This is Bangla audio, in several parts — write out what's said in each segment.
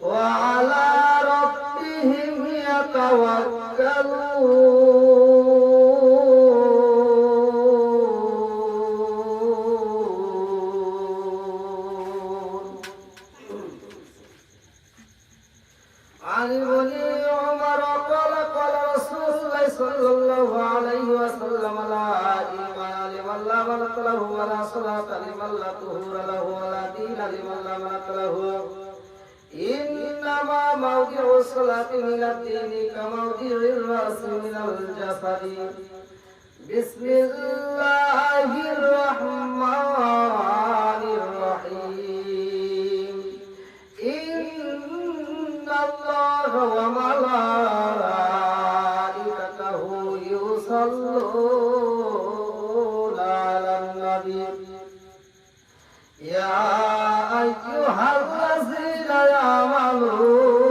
وعلى ربهم يتوكلون يا أيها الذين آمنوا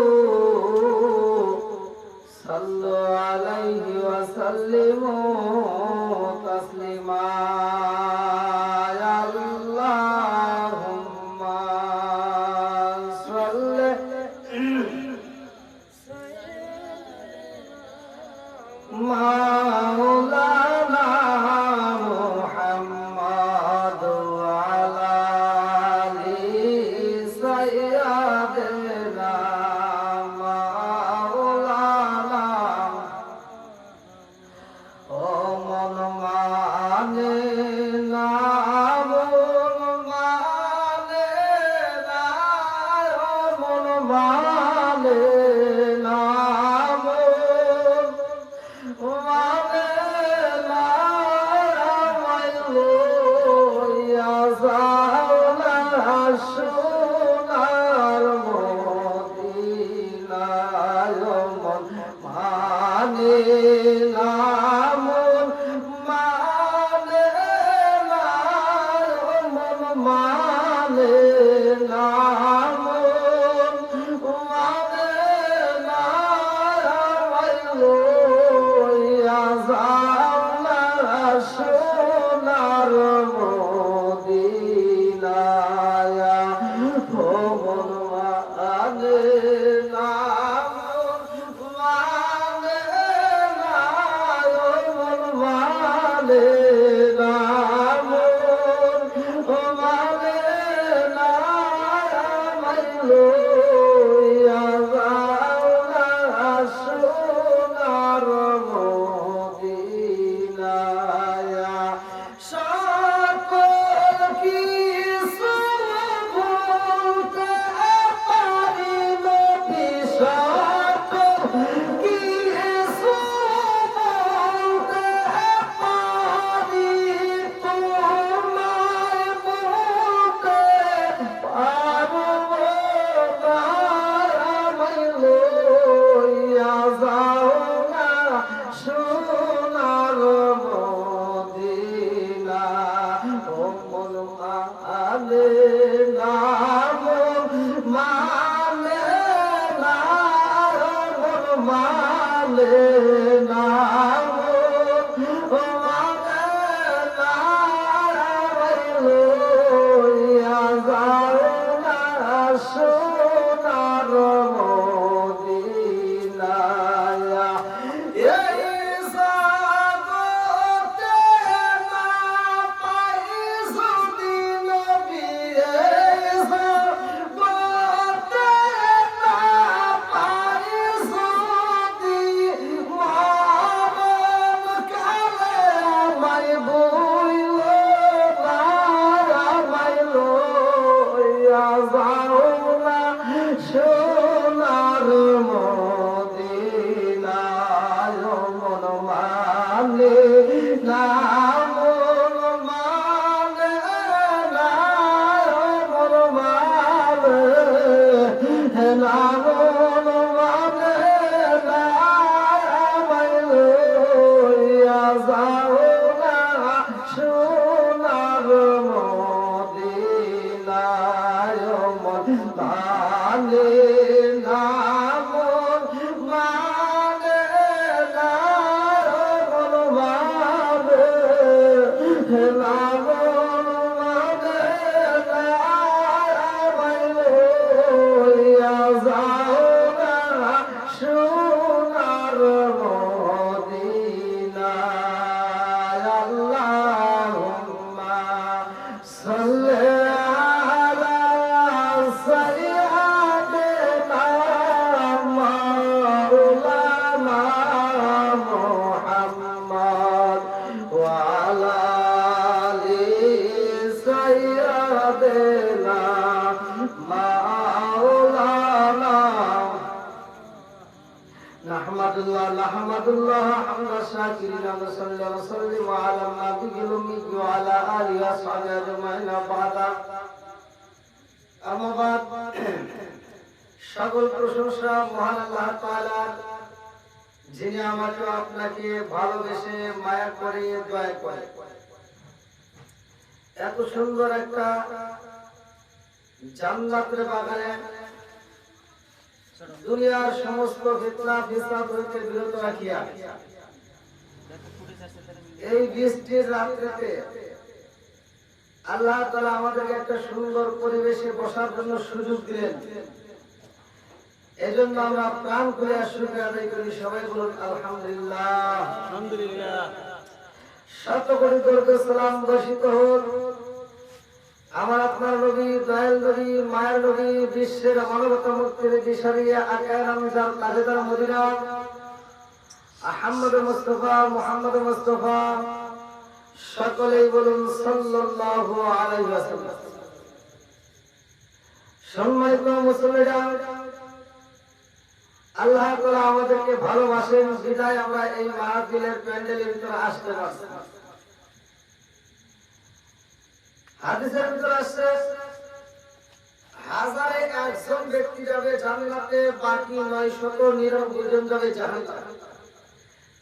মানে وسلم على النبي الأمي وعلى آله وصحبه أجمعين بعد أما بعد সকল প্রশংসা মহান আল্লাহ তাআলার যিনি আমাকে আপনাকে ভালোবেসে মায়া করে দয়া করে এত সুন্দর একটা জান্নাতের বাগানে দুনিয়ার সমস্ত ফিতনা ফিসাদ হইতে বিরত রাখিয়া এই বৃষ্টির রাত্রিতে আল্লাহ তালা আমাদেরকে একটা সুন্দর পরিবেশে বসার জন্য সুযোগ দিলেন। এজন্য আমরা প্রাণ খুলে শুক্র আদায় করি সবাই বলুন আলহামদুলিল্লাহ। আলহামদুলিল্লাহ। শত কোটি দরুদ সালাম বর্ষিত হোক। আমার আপনার নবী দয়াল নবী মায়ের নবী বিশ্বের মানবতা মুক্তির দিশারিয়া আকার আমজার তাজেদার Medina Ahmad Mustafa, Muhammad Mustafa, সকলেই বলুন সাল্লাল্লাহু আলাইহি ওয়াসাল্লাম। সম্মানিত মুসলিরা আল্লাহ তাআলা আমাদেরকে ভালোবাসেন, বিদায় আমরা এই মাহফিলের প্যান্ডেলের ভিতরে আসতে পারছি। হাদিসের ভিতরে আসছে, হাজারে একজন ব্যক্তি যাবে জান্নাতে, বাকি নয় শত নিরানব্বই যাবে জাহান্নামে।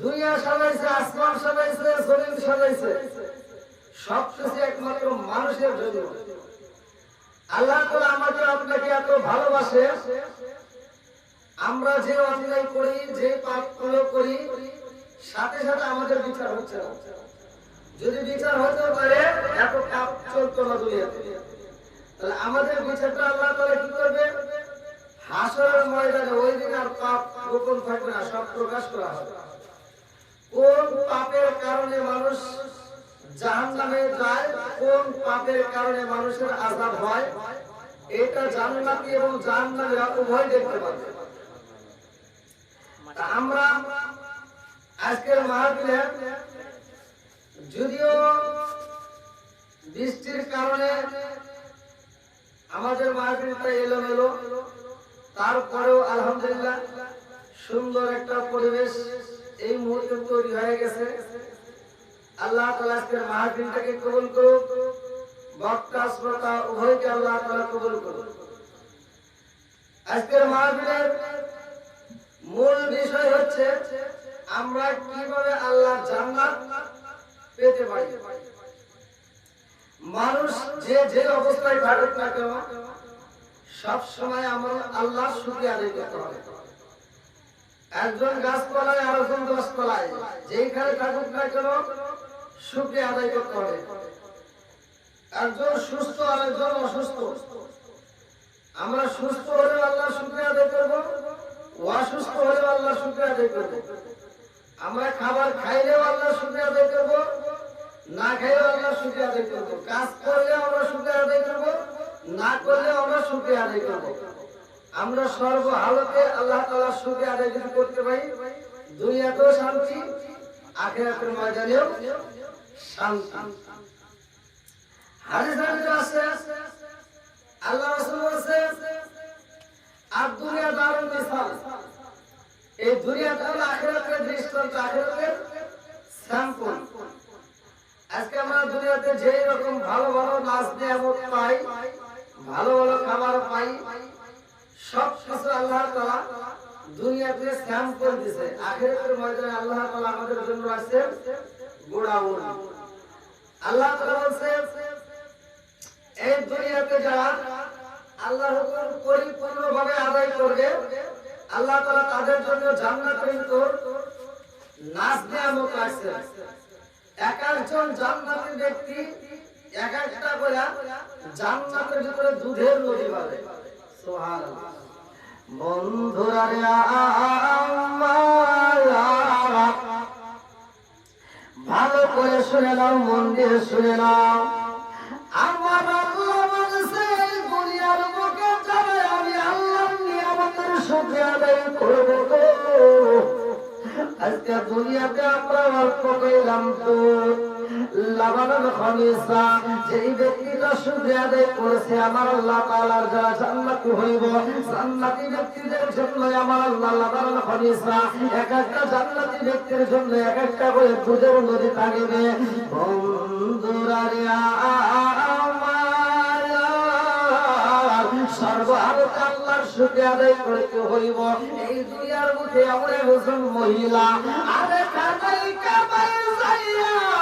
দুনিয়া সাজাইছে, আসমান সাজাইছে, জমিন সাজাইছে। সব কিছু একমাত্র মানুষের জন্য। আল্লাহ তাআলা আমাদের আপনাকে এত ভালোবাসে। আমরা যে অন্যায় করি, যে পাপগুলো করি, সাথে সাথে আমাদের বিচার হচ্ছে যদি বিচার হতে পারে, এত পাপ চলতো না দুনিয়াতে। তাহলে আমাদের বিচারটা আল্লাহ তাআলা কি করবে? হাসরের ময়দানে ওই দিন আর পাপ গোপন থাকবে না, সব প্রকাশ করা হবে। কোন পাপের কারণে মানুষ জাহান্নামে যায়? কোন পাপের কারণে মানুষের আযাব হয়? এটা জান্নাতি এবং জাহান্নামীরা উভয় দেখতে পাবে। আমরা আজকের মাহফিলে যদিও বৃষ্টির কারণে আমাদের মাহফিলটা এলোমেলো, তারপরেও আলহামদুলিল্লাহ সুন্দর একটা পরিবেশ এই মুহূর্তে তৈরি হয়ে গেছে। আল্লাহ তালা আজকের মাহফিলটাকে কবুল করুক। বক্তা, শ্রোতা, উভয়কে আল্লাহ তালা কবুল করুক। আজকের মাহফিলের মূল বিষয় হচ্ছে, আমরা কীভাবে আল্লাহ জান্নাত পেতে পারি? মানুষ যে যে অবস্থায় থাকুক না কেন সব সময় আমার আল্লাহ শুকরিয়া আদায় করতে হবে। একজন গাছতলায় আর একজন গাছতলায়। যেখানে থাকুক না কেন শুকরিয়া আদায় করতে হবে। একজন সুস্থ আর একজন অসুস্থ। আমরা সুস্থ হলে আল্লাহ শুকরিয়া আদায় করব, অসুস্থ হলে আল্লাহ শুকরিয়া আদায় করব। আমরা খাবার খাইলেও আল্লাহ শুকরিয়া আদায় করব, না খাইলেও আল্লাহ শুকরিয়া আদায় করব। কাজ করলে আমরা শুকরিয়া আদায় করব, না করলে আমরা সুখে আদায় করব। আমরা সর্ব হালতে আল্লাহ তাআলার শুকরিয়া আদায় যদি করতে পারি, দুনিয়াতেও শান্তি, আখিরাতের ময়দানেও শান্তি। হাদিসের ভিতরে আছে, আল্লাহ রাসূল বলেছে, আর দুনিয়া দারুল মিসাল। এই দুনিয়াটা হলো আখিরাতের দৃষ্টান্ত, আখিরাতের স্যাম্পল। আজকে আমরা দুনিয়াতে যেই রকম ভালো ভালো নাচ নিয়ামত পাই, ভালো ভালো খাবার পাই সব কিছু আল্লাহ তাআলা দুনিয়াতে স্যাম্পল দিছে আখিরাতের ময়দানে আল্লাহ তাআলা আমাদের জন্য আছে গোড়াউন। আল্লাহ তাআলা বলছে, এই দুনিয়াতে যারা আল্লাহর হুকুম পরিপূর্ণভাবে আদায় করবে, আল্লাহ তাআলা তাদের জন্য জান্নাতের ভিতর নাচ নিয়ামত আছে। এক একজন জান্নাতি ব্যক্তি এক একটা করে জান্নাতের ভিতরে দুধের নদী পাবে বন্ধুরা রে আমার শুনে নাও, মন দিয়ে শুনে নাও। আমার দুনিয়ার আমি করব আজকে দুনিয়াতে আমরা অল্প কইলাম তো। লাবানের খমিসা যেই ব্যক্তিটা আদায় করেছে আমার আল্লাহ তাআলার যারা জান্নাতি হইব, জান্নাতি ব্যক্তিদের জন্য আমার আল্লাহ খমিসা এক একটা জান্নাতি ব্যক্তির জন্য এক একটা করে দুধের নদী থাকবে। বন্ধুরা রে মহিলা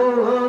কেমন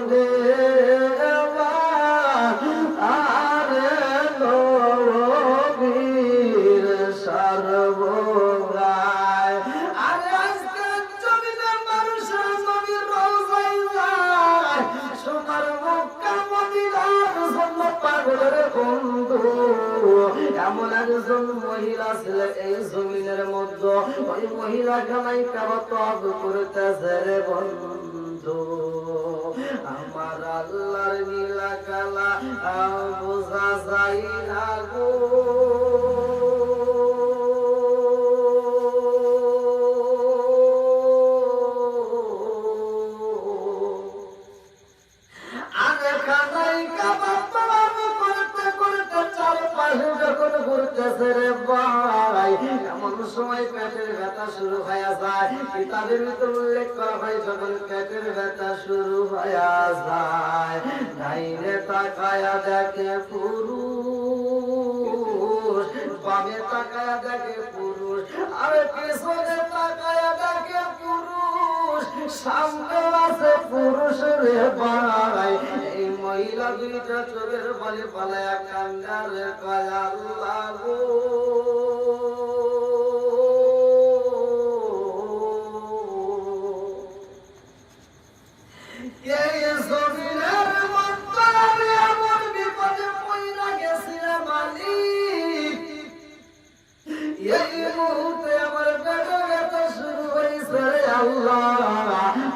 কিতাবের ভিতর উল্লেখ করা হয়, যখন পেটের ব্যথা শুরু হয়ে যায় ডাইনে তাকায়া দেখে পুরুষ, বামে তাকায়া দেখে পুরুষ, আরে পিছনে তাকায়া দেখে পুরুষ, সামনে আছে পুরুষ রে ভাই এই মহিলা দুইটা চোখের বলে পালায়া কান্দারে কয়, আল্লাহ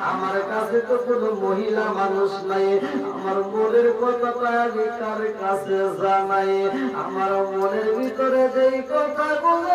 আমার কাছে তো কোনো মহিলা মানুষ নাই। আমার মনের কথাটা আমি কার কাছে জানাই? আমার মনের ভিতরে যেই কথাগুলো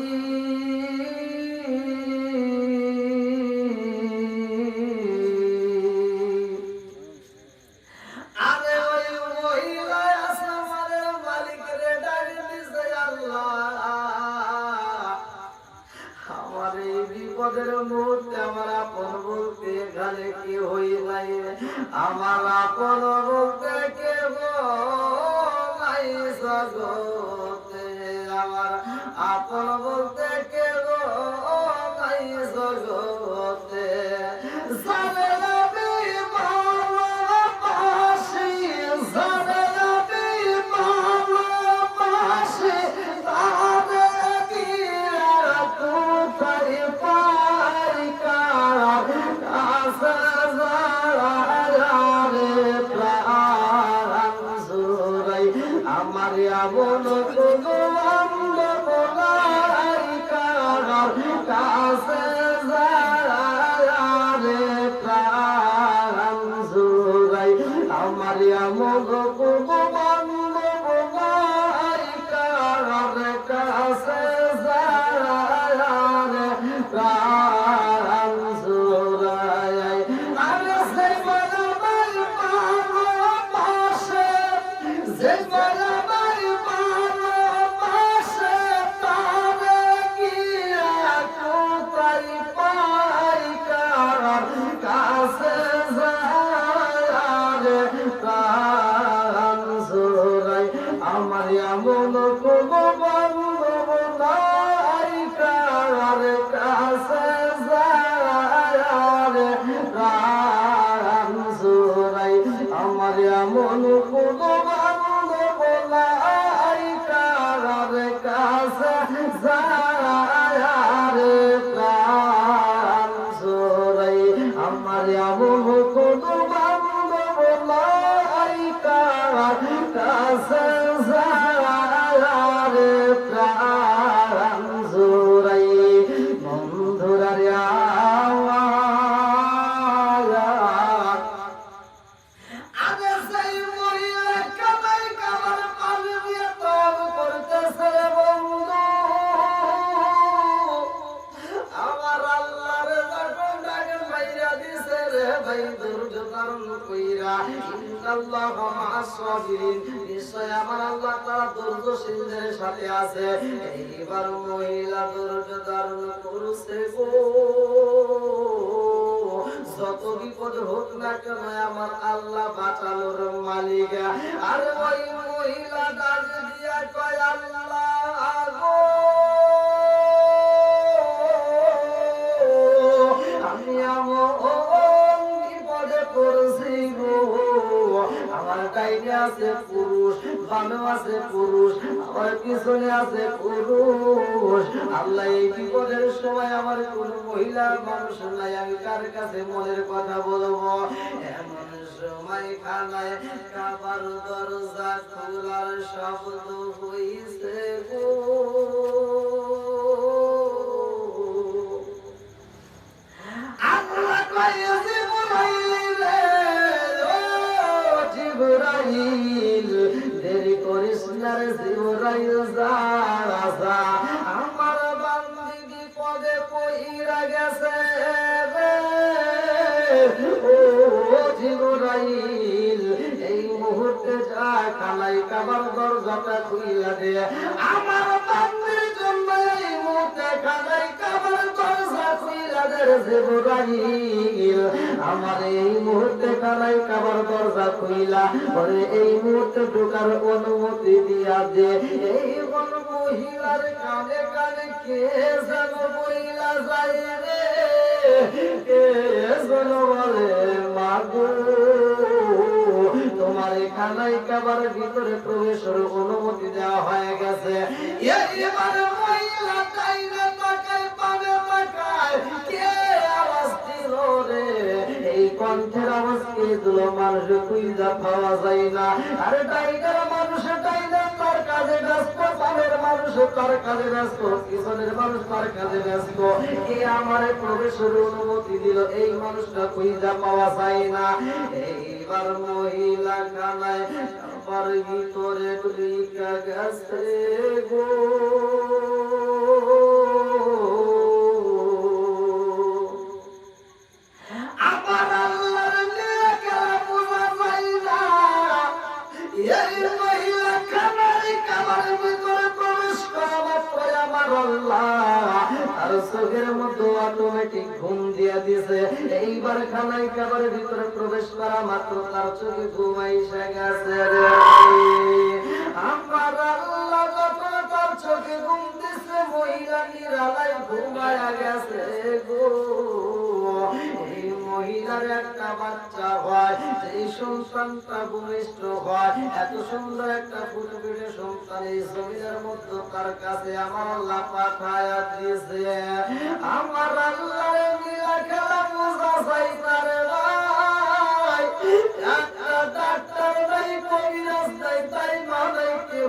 আমার আপন আমার পিছনে আছে পুরুষ? আল্লাহ এই বিপদের সময় আমার কোন মহিলার মানুষ নাই, আমি কার কাছে মনের কথা বলব? এমন সময় খানায় করিস না রে জিবরাইল যা যা আমার বান্দি বিপদে পইরা গেছে ও এই মুহূর্তে যা কালাই কাবার দরজাটা খুইলা দে। আমার বান্দির জন্য এই মুহূর্তে কালাই কাবার দরজা আমার এই মুহূর্তে কালাই কাবার দরজা খুইলা। এই মুহূর্তে ঢোকার অনুমতি দিয়া দে। এই মহিলার কানে কানে কে যেন রে? তোমার এখানে কাবার ভিতরে প্রবেশের অনুমতি দেওয়া হয়ে গেছে। এবার মহিলা টাইনে তাকায় এই কণ্ঠের আওয়াজ কে দিল? মানুষ কুইজা পাওয়া যায় না। আরে টাইগার মানুষ তার কাজে ব্যস্ত, পানের মানুষ তার কাজে ব্যস্ত কিশোরের মানুষ তার কাজে ব্যস্ত। কে আমার প্রবেশের অনুমতি দিল? এই মানুষটা কুইজা পাওয়া যায় না। এইবার মহিলা কানায় আমার ভিতরে ঢুকা গো চোখের মধ্যে অটোমেটিক ঘুম দিয়া দিছে এইবার খানায় খাবারের ভিতরে প্রবেশ করা মাত্র তার চোখে ঘুমাই গেছে চোখে ঘুম দিছে, মহিলা নিরালায় ঘুমায়া গেছে গো। মহিলার একটা বাচ্চা হয় এই সন্তানটা ভূমিষ্ঠ হয়, এত সুন্দর একটা ফুটফুটে সন্তান এই জমিনের মধ্যে তার কাছে আমার আল্লাহ পাঠায়া দিয়েছে। আমার আল্লাহ তাই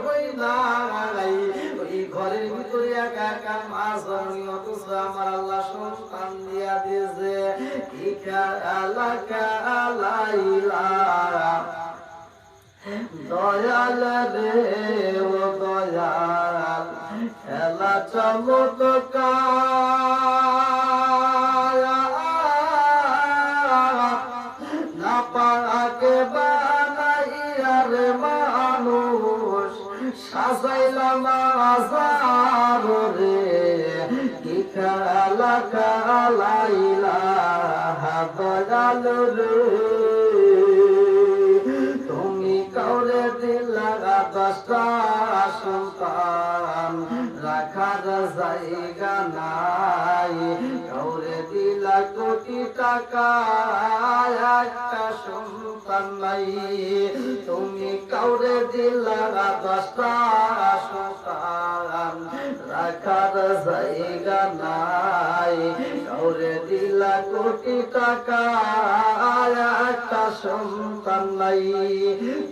ওই ঘরের ভিতরে একা একা অথচ আমার আল্লাহ সন্তান দিয়া দিয়েছে কি খেলা খেলাইলা দয়াল দয়াল খেলা চমৎকার তুমি কাউরে দিলা দশটা সন্তান, রাখার জায়গা নাই। কাউরে দিলা কোটি টাকা, একটা সন্তান নাই। তুমি কাউরে দিলা দশটা সন্তান, রাখার জায়গা নাই।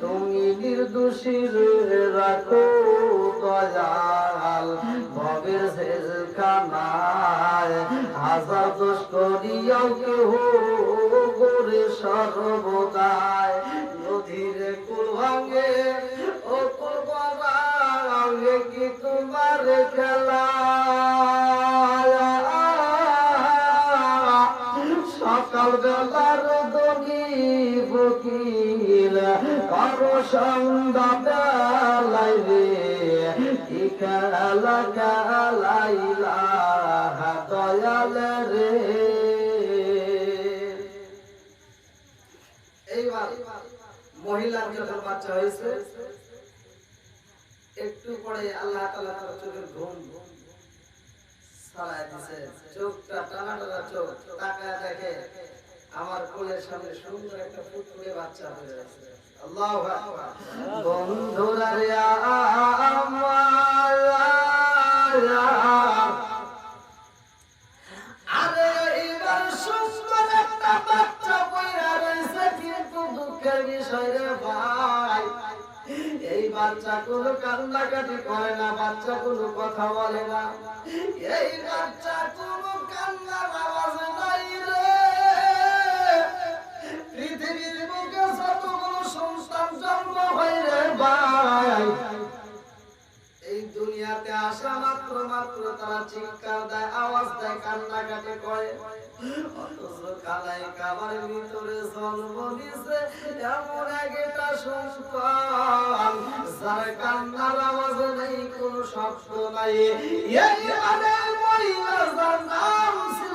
তুমি নির্দোষীর রাখো দয়াল, ভবের জেলখানায় হাজার দোষ করিয়াও কেহ করে সর্বদায়। নদীর কুল ভাঙে ও কুরবানে কি তোমার খেলা? একটু পরে আল্লাহ তাআলা তার চোখের ঘুম দিছে। চোখটা টানা টানা চোখ, তাকায় দেখে আমার কোলের সামনে সুন্দর একটা ফুটফুটে বাচ্চা হয়ে আকবার বাচ্চা পয়রা রয়েছে কিন্তু দুঃখের বিষয় রে ভাই। এই বাচ্চা কোনো কান্নাকাটি করে না, বাচ্চা কোনো কথা বলে না। এই বাচ্চা কোনো ভাই। এই দুনিয়াতে আসা মাত্র মাত্র তারা চিৎকার দেয়, আওয়াজ দেয়, কান্নাকাটি করে। কালাই একটা শব্দ নাই। মহিলা নাম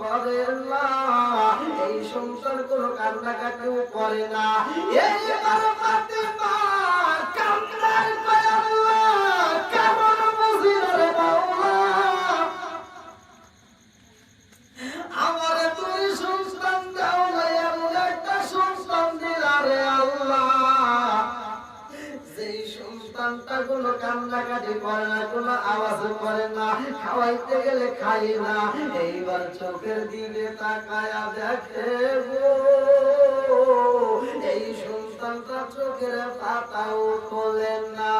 করে এই সংসার কোনো কান্নাকাটিও করে না। এইবার পাতে কান্নার সন্তানটা কোনো কান্নাকাটি করে না কোনো আওয়াজ করে না, খাওয়াইতে গেলে খাই না। এইবার চোখের দিকে তাকায়া দেখে এই সন্তানটা চোখের পাতাও তোলেন না।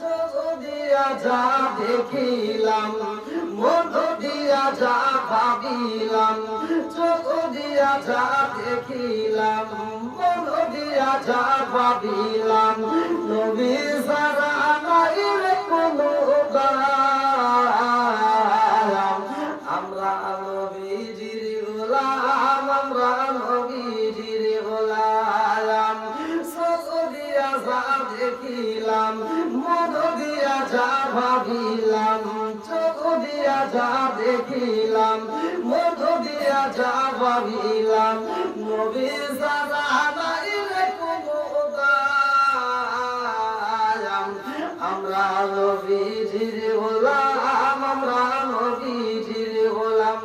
চোখ দিয়া যা দেখিলাম মধ্য দিয়া যা ভাবিলাম, চোখ দিয়া যা দেখিলাম মধ্য দিয়া যা ভাবিলাম। নবী সারা দেখিলাম মন দিয়া যা ভাবিলাম। চোখ দিয়া যা দেখিলাম মন দিয়া যা ভাবিলাম। নবীজির গোলাম, আমরা নবীজির গোলাম।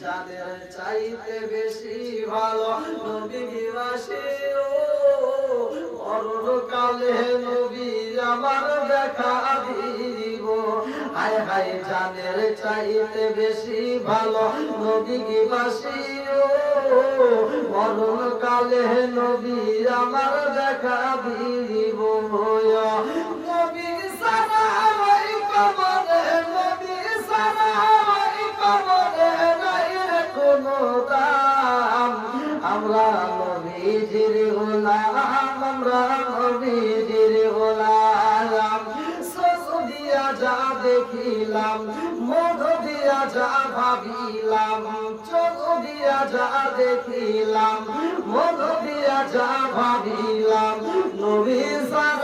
যাদের চাইতে বেশি ভালো নবী ও অরণকালে নবী আমার দেখা দিব। হায় হায় জানের চাইতে বেশি ভালো নবী গিবাসী ও মরণকালে নবী আমার দেখা দিব। গোলাম আমরা নবীজির গোলাম সস দিয়া যা দেখিলাম, মধু দিয়া যা ভাবিলাম, চোখ দিয়া যা দেখিলাম মধ দিয়া যা ভাবিলাম, নবী সারা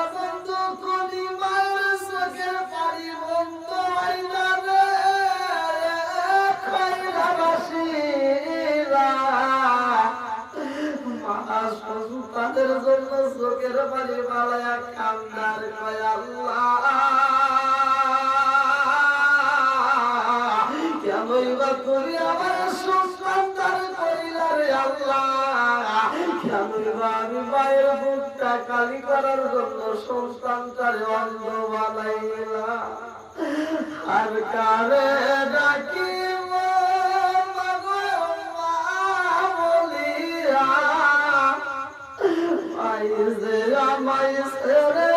সন্তানের জন্য চোখের পানি বাড়ায় কান্দার বা তুমি আমার সন্তান করিলা রে আল্লাহ কেনই বা আমি মায়ের বুকটা কালি করার জন্য অন্ধ আর কারে ডাকি আমায় ছেড়ে